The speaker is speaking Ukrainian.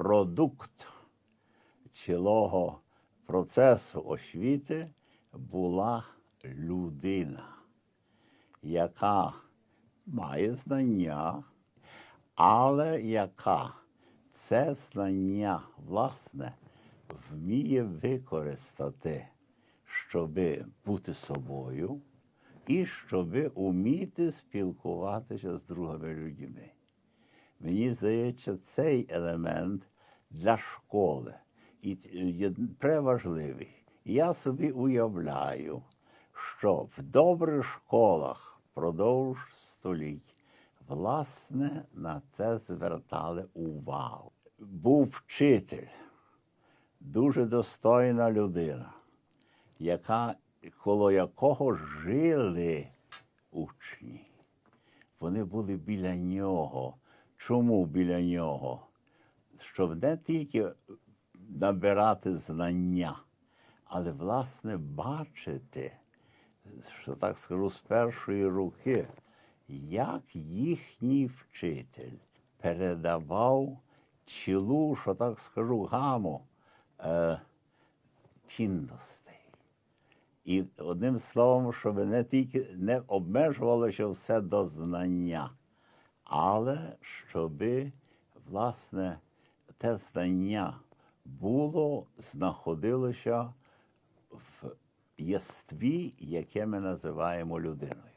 продукт цілого процесу освіти була людина, яка має знання, але яка це знання, власне, вміє використати, щоб бути собою і щоб уміти спілкуватися з другими людьми. Мені здається, цей елемент для школи і є преважливий. Я собі уявляю, що в добрих школах впродовж століть власне на це звертали увагу. Був вчитель, дуже достойна людина, яка, коло якого жили учні. Вони були біля нього. Чому біля нього? Щоб не тільки набирати знання, але, власне, бачити, що так скажу, з першої руки, як їхній вчитель передавав цілу, що так скажу, гаму е, цінностей. І одним словом, щоб не тільки не обмежувалося все до знання, але щоб, власне, те знання було, знаходилося в єстві, яке ми називаємо людиною.